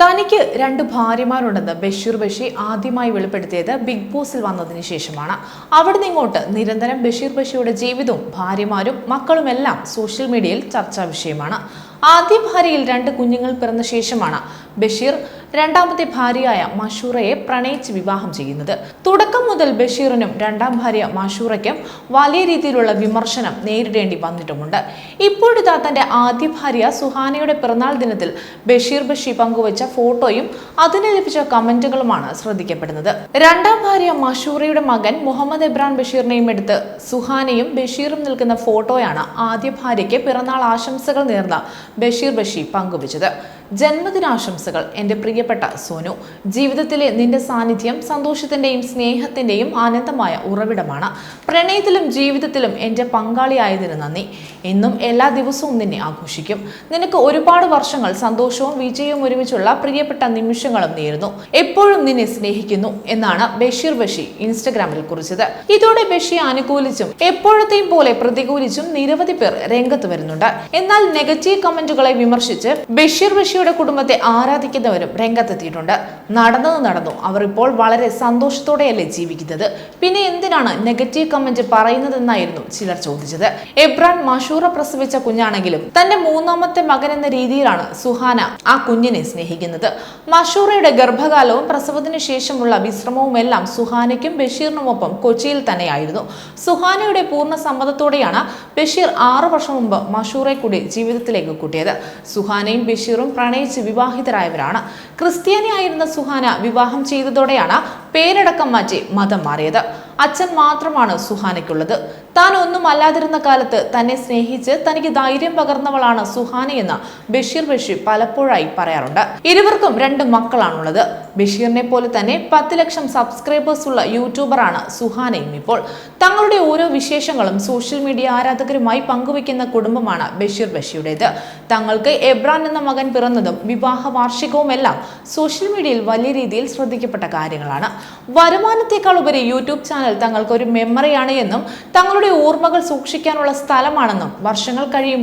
തനിക്ക് രണ്ട് ഭാര്യമാരുണ്ടെന്ന് ബഷീർ ബഷി ആദ്യമായി വെളിപ്പെടുത്തിയത് ബിഗ് ബോസിൽ വന്നതിന് ശേഷമാണ്. അവിടുന്ന് ഇങ്ങോട്ട് നിരന്തരം ബഷീർ ബഷിയുടെ ജീവിതവും ഭാര്യമാരും മക്കളുമെല്ലാം സോഷ്യൽ മീഡിയയിൽ ചർച്ചാ വിഷയമാണ്. ആദ്യ ഭാര്യയിൽ രണ്ട് കുഞ്ഞുങ്ങൾ പിറന്ന ശേഷമാണ് ബഷീർ രണ്ടാമത്തെ ഭാര്യയായ മഷൂറയെ പ്രണയിച്ച് വിവാഹം ചെയ്യുന്നത്. തുടക്കം മുതൽ ബഷീറിനും രണ്ടാം ഭാര്യ മഷൂറയ്ക്കും വലിയ രീതിയിലുള്ള വിമർശനം നേരിടേണ്ടി വന്നിട്ടുമുണ്ട്. ഇപ്പോഴിതാ തന്റെ ആദ്യ ഭാര്യ സുഹാനയുടെ പിറന്നാൾ ദിനത്തിൽ ബഷീർ ബഷി പങ്കുവച്ച ഫോട്ടോയും അതിന് ലഭിച്ച കമന്റുകളുമാണ് ശ്രദ്ധിക്കപ്പെടുന്നത്. രണ്ടാം ഭാര്യ മഷൂറയുടെ മകൻ മുഹമ്മദ് ഇബ്രാൻ ബഷീറിനെയും എടുത്ത് സുഹാനയും ബഷീറും നിൽക്കുന്ന ഫോട്ടോയാണ് ആദ്യ ഭാര്യയ്ക്ക് പിറന്നാൾ ആശംസകൾ നേർന്ന ബഷീർ ബഷി പങ്കുവച്ചത്. ജന്മദിനാശംസകൾ. എന്റെ പ്രിയപ്പെട്ട സോനു ജീവിതത്തിലെ നിന്റെ സാന്നിധ്യം സന്തോഷത്തിന്റെയും സ്നേഹത്തിന്റെയും ആനന്ദമായ ഉറവിടമാണ്. പ്രണയത്തിലും ജീവിതത്തിലും എന്റെ പങ്കാളിയായതിന് നന്ദി. എന്നും എല്ലാ ദിവസവും നിന്നെ ആഘോഷിക്കും. നിനക്ക് ഒരുപാട് വർഷങ്ങൾ സന്തോഷവും വിജയവും ഒരുമിച്ചുള്ള പ്രിയപ്പെട്ട നിമിഷങ്ങളും നേരുന്നു. എപ്പോഴും നിന്നെ സ്നേഹിക്കുന്നു എന്നാണ് ബഷീർ ബഷി ഇൻസ്റ്റഗ്രാമിൽ കുറിച്ചത്. ഇതോടെ ബഷി അനുകൂലിച്ചും എപ്പോഴത്തെയും പോലെ പ്രതികൂലിച്ചും നിരവധി പേർ രംഗത്ത് വരുന്നുണ്ട്. എന്നാൽ നെഗറ്റീവ് കമന്റുകളെ വിമർശിച്ച് ബഷീർ ബഷിയുടെ കുടുംബത്തെ ആരാധിക്കുന്നവരും രംഗത്തെത്തിയിട്ടുണ്ട്. നടന്നത് നടന്നു. അവർ ഇപ്പോൾ വളരെ സന്തോഷത്തോടെയല്ലേ ജീവിക്കുന്നത്. പിന്നെ എന്തിനാണ് നെഗറ്റീവ് കമന്റ് പറയുന്നതെന്നായിരുന്നു ചിലർ ചോദിച്ചത്. എബ്രാൻ മഷൂറ പ്രസവിച്ച കുഞ്ഞാണെങ്കിലും തന്റെ മൂന്നാമത്തെ മകൻ എന്ന രീതിയിലാണ് സുഹാന ആ കുഞ്ഞിനെ സ്നേഹിക്കുന്നത്. മഷൂറയുടെ ഗർഭകാലവും പ്രസവത്തിന് ശേഷമുള്ള വിശ്രമവും എല്ലാം സുഹാനയ്ക്കും ബഷീറിനുമൊപ്പം കൊച്ചിയിൽ തന്നെയായിരുന്നു. സുഹാനയുടെ പൂർണ സമ്മതത്തോടെയാണ് ബഷീർ ആറു വർഷം മുമ്പ് മഷൂറെ കൂടി ജീവിതത്തിലേക്ക് കൂട്ടിയത്. സുഹാനയും ബഷീറും പ്രണയിച്ച് വിവാഹിതരായവരാണ്. ക്രിസ്ത്യാനിയായിരുന്ന സുഹാന വിവാഹം ചെയ്തതോടെയാണ് പേരടക്കം മാറ്റി മതം മാറിയത്. അച്ഛൻ മാത്രമാണ് സുഹാനയ്ക്കുള്ളത്. താൻ ഒന്നും അല്ലാതിരുന്ന കാലത്ത് തന്നെ സ്നേഹിച്ച് തനിക്ക് ധൈര്യം പകർന്നവളാണ് സുഹാനയെന്ന് ബഷീർ ബഷീർ പലപ്പോഴായി പറയാറുണ്ട്. ഇരുവർക്കും രണ്ട് മക്കളാണുള്ളത്. ബഷീറിനെ പോലെ തന്നെ പത്ത് ലക്ഷം സബ്സ്ക്രൈബേഴ്സ് ഉള്ള യൂട്യൂബറാണ് സുഹാനയും ഇപ്പോൾ. തങ്ങളുടെ ഓരോ വിശേഷങ്ങളും സോഷ്യൽ മീഡിയ ആരാധകരുമായി പങ്കുവെക്കുന്ന കുടുംബമാണ് ബഷീർ ബഷിയുടേത് തങ്ങൾക്ക് എബ്രാൻ എന്ന മകൻ പിറന്നതും വിവാഹ വാർഷികവുമെല്ലാം സോഷ്യൽ മീഡിയയിൽ വലിയ രീതിയിൽ ശ്രദ്ധിക്കപ്പെട്ട കാര്യങ്ങളാണ്. വരുമാനത്തെക്കാൾ ഉപരി യൂട്യൂബ് ചാനൽ തങ്ങൾക്ക് ഒരു മെമ്മറിയാണ് എന്നും തങ്ങളുടെ ഓർമ്മകൾ സൂക്ഷിക്കാനുള്ള സ്ഥലമാണെന്നും വർഷങ്ങൾ കഴിയും